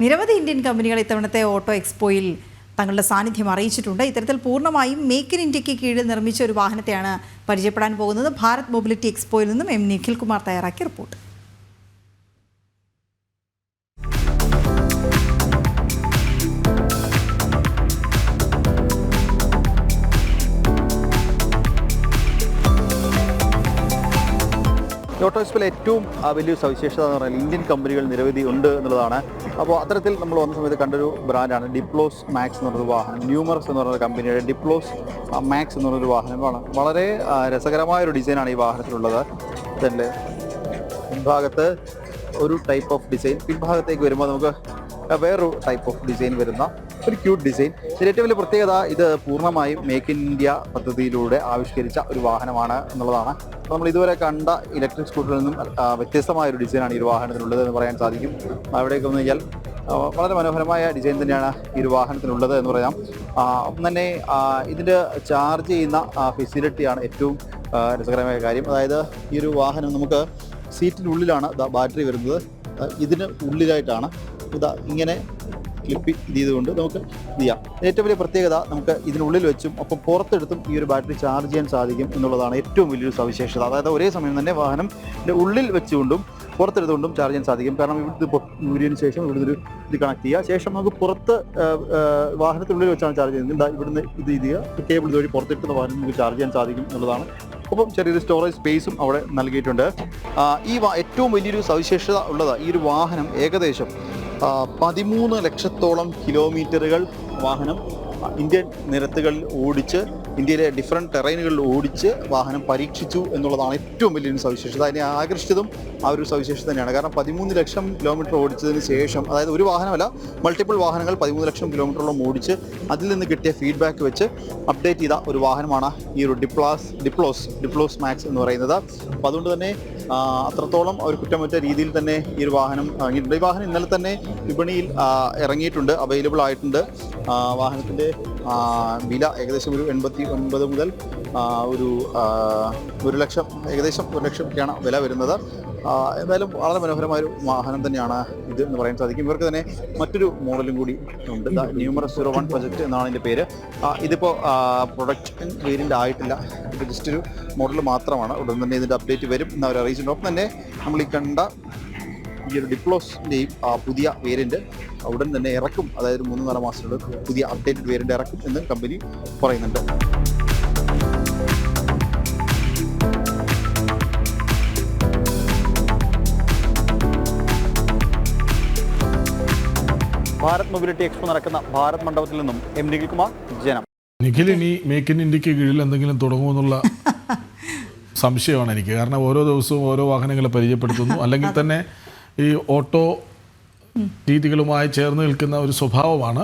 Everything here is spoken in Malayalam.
നിരവധി ഇന്ത്യൻ കമ്പനികൾ ഇത്തവണത്തെ ഓട്ടോ എക്സ്പോയിൽ തങ്ങളുടെ സാന്നിധ്യം അറിയിച്ചിട്ടുണ്ട്. ഇത്തരത്തിൽ പൂർണമായും മേക്ക് ഇൻ ഇന്ത്യയ്ക്ക് കീഴിൽ നിർമ്മിച്ച ഒരു വാഹനത്തെയാണ് പരിചയപ്പെടാൻ പോകുന്നത്. ഭാരത് മൊബിലിറ്റി എക്സ്പോയിൽ നിന്നും എം നിഖിൽ കുമാർ തയ്യാറാക്കിയ റിപ്പോർട്ട്. ഈ ഏറ്റവും ആ, വലിയൊരു സവിശേഷത എന്ന് പറഞ്ഞാൽ ഇന്ത്യൻ കമ്പനികൾ നിരവധി ഉണ്ട് എന്നുള്ളതാണ്. അപ്പോൾ അത്തരത്തിൽ നമ്മൾ വന്ന സമയത്ത് കണ്ടൊരു ബ്രാൻഡാണ് ഡിപ്ലോസ് മാക്സ് എന്ന് പറഞ്ഞൊരു വാഹനം. ന്യൂമറസ് എന്ന് പറഞ്ഞൊരു കമ്പനിയുടെ ഡിപ്ലോസ് മാക്സ് എന്ന് പറഞ്ഞൊരു വാഹനമാണ് വളരെ രസകരമായ ഒരു ഡിസൈനാണ് ഈ വാഹനത്തിലുള്ളത്. ഇതിന്റെ മുൻഭാഗത്ത് ഒരു ടൈപ്പ് ഓഫ് ഡിസൈൻ പിൻഭാഗത്തേക്ക് വരുമ്പോൾ നമുക്ക് വേറൊരു ടൈപ്പ് ഓഫ് ഡിസൈൻ വരുന്ന ഒരു ക്യൂട്ട് ഡിസൈൻ ഇതിൽ ഏറ്റവും വലിയ പ്രത്യേകത ഇത് പൂർണമായും മേക്ക് ഇൻ ഇന്ത്യ പദ്ധതിയിലൂടെ ആവിഷ്കരിച്ച ഒരു വാഹനമാണ് എന്നുള്ളതാണ്. നമ്മൾ ഇതുവരെ കണ്ട ഇലക്ട്രിക് സ്കൂട്ടറിൽ നിന്നും വ്യത്യസ്തമായ ഒരു ഡിസൈനാണ് ഈ ഒരു വാഹനത്തിനുള്ളത് എന്ന് പറയാൻ സാധിക്കും. അവിടേക്ക് വന്നു കഴിഞ്ഞാൽ വളരെ മനോഹരമായ ഡിസൈൻ തന്നെയാണ് ഈ ഒരു വാഹനത്തിനുള്ളത് എന്ന് പറയാം. ഒന്ന് തന്നെ ഇതിന്റെ ചാർജ് ചെയ്യുന്ന ഫെസിലിറ്റിയാണ് ഏറ്റവും രസകരമായ കാര്യം. അതായത് ഈ ഒരു വാഹനം നമുക്ക് സീറ്റിനുള്ളിലാണ് ബാറ്ററി വരുന്നത്. ഇതിന് ഉള്ളിലായിട്ടാണ്. ഇതാ ഇങ്ങനെ ക്ലിപ്പ് ചെയ്തുകൊണ്ട് നമുക്ക് ഇത് ചെയ്യാം. ഏറ്റവും വലിയ പ്രത്യേകത നമുക്ക് ഇതിനുള്ളിൽ വെച്ചും ഒപ്പം പുറത്തെടുത്തും ഈ ഒരു ബാറ്ററി ചാർജ് ചെയ്യാൻ സാധിക്കും എന്നുള്ളതാണ് ഏറ്റവും വലിയൊരു സവിശേഷത. അതായത് ഒരേ സമയം തന്നെ വാഹനം ഉള്ളിൽ വെച്ചുകൊണ്ടും പുറത്തെടുത്തുകൊണ്ടും ചാർജ് ചെയ്യാൻ സാധിക്കും. കാരണം ഇവിടുത്തെ ഊരിയതിന് ശേഷം ഇവിടുന്ന് ഒരു ഇത് കണക്ട് ചെയ്യുക. ശേഷം നമുക്ക് പുറത്ത് വാഹനത്തിനുള്ളിൽ വെച്ചാണ് ചാർജ് ചെയ്യുന്നത്. ഇവിടുന്ന് ഇത് ചെയ്യുക. കേബിൾ ഇതുവഴി പുറത്തെടുക്കുന്ന വാഹനം നമുക്ക് ചാർജ് ചെയ്യാൻ സാധിക്കും എന്നുള്ളതാണ്. ഒപ്പം ചെറിയൊരു സ്റ്റോറേജ് സ്പേസും അവിടെ നൽകിയിട്ടുണ്ട്. ഈ ഏറ്റവും വലിയൊരു സവിശേഷത ഉള്ളത് ഈ ഒരു വാഹനം ഏകദേശം പതിമൂന്ന് ലക്ഷത്തോളം കിലോമീറ്ററുകൾ വാഹനം ഇന്ത്യൻ നിരത്തുകളിൽ ഓടിച്ച് ഇന്ത്യയിലെ ഡിഫറെന്റ് ടെറൈനുകളിൽ ഓടിച്ച് വാഹനം പരീക്ഷിച്ചു എന്നുള്ളതാണ് ഏറ്റവും വലിയൊരു സവിശേഷത. അതിനെ ആകർഷിച്ചതും ആ ഒരു സവിശേഷത തന്നെയാണ്. കാരണം പതിമൂന്ന് ലക്ഷം കിലോമീറ്റർ ഓടിച്ചതിന് ശേഷം അതായത് ഒരു വാഹനമല്ല മൾട്ടിപ്പിൾ വാഹനങ്ങൾ പതിമൂന്ന് ലക്ഷം കിലോമീറ്ററോളം ഓടിച്ച് അതിൽ നിന്ന് കിട്ടിയ ഫീഡ്ബാക്ക് വെച്ച് അപ്ഡേറ്റ് ചെയ്ത ഒരു വാഹനമാണ് ഈ ഒരു ഡിപ്ലാസ് ഡിപ്ലോസ് ഡിപ്ലോസ് മാക്സ് എന്ന് പറയുന്നത്. അപ്പോൾ അതുകൊണ്ട് തന്നെ അത്രത്തോളം ഒരു കുറ്റമറ്റ രീതിയിൽ തന്നെ ഈ ഒരു വാഹനം ഇറങ്ങിയിട്ടുണ്ട് ഈ വാഹനം ഇന്നലെ തന്നെ വിപണിയിൽ ഇറങ്ങിയിട്ടുണ്ട് അവൈലബിൾ ആയിട്ടുണ്ട്. വാഹനത്തിന്റെ ആ, വില ഏകദേശം ഒരു എൺപത്തി ഒൻപത് മുതൽ ഒരു ഒരു ലക്ഷം ഏകദേശം ഒരു ലക്ഷം ലക്ഷമൊക്കെയാണ് വില വരുന്നത്. എന്തായാലും വളരെ മനോഹരമായ ഒരു വാഹനം തന്നെയാണ് ഇത് എന്ന് പറയാൻ സാധിക്കും. ഇവർക്ക് തന്നെ മറ്റൊരു മോഡലും കൂടി ഉണ്ട്. The numerous zero one project എന്നാണ് ഇതിന്റെ പേര്. ഇതിപ്പോൾ പ്രൊഡക്ഷൻ വേരിയന്റ് ആയിട്ടില്ല. ഇത് ജസ്റ്റ് ഒരു മോഡൽ മാത്രമാണ്. ഉടൻ തന്നെ ഇതിന്റെ അപ്ഡേറ്റ് വരും. എന്ന് അവർ അറിയിച്ചിട്ടുണ്ട്. ഒപ്പം തന്നെ നമ്മൾ ഈ കണ്ട ഈ ഒരു ഡിപ്ലോസിന്റെയും പുതിയ വേരിയന്റ് ഉടൻ തന്നെ ഇറക്കും. അതായത് മൂന്ന് നാല് മാസത്തിനുള്ളിൽ പുതിയ അപ്ഡേറ്റഡ് വേരിയന്റ് ഇറക്കും എന്ന് കമ്പനി പറയുന്നുണ്ട്. ഭാരത് മൊബിലിറ്റി എക്സ്പോ നടക്കുന്ന ഭാരത് മണ്ഡപത്തിൽ നിന്നും എം നിഖിൽകുമാർ ജനം. നിഖിൽ ഇനി മേക്ക് ഇൻ ഇന്ത്യയ്ക്ക് കീഴിൽ എന്തെങ്കിലും തുടങ്ങുമെന്നുള്ള സംശയമാണ് എനിക്ക്. കാരണം ഓരോ ദിവസവും ഓരോ വാഹനങ്ങളെ പരിചയപ്പെടുത്തുന്നു. അല്ലെങ്കിൽ തന്നെ ഈ ഓട്ടോ രീതികളുമായി ചേർന്ന് നിൽക്കുന്ന ഒരു സ്വഭാവമാണ്.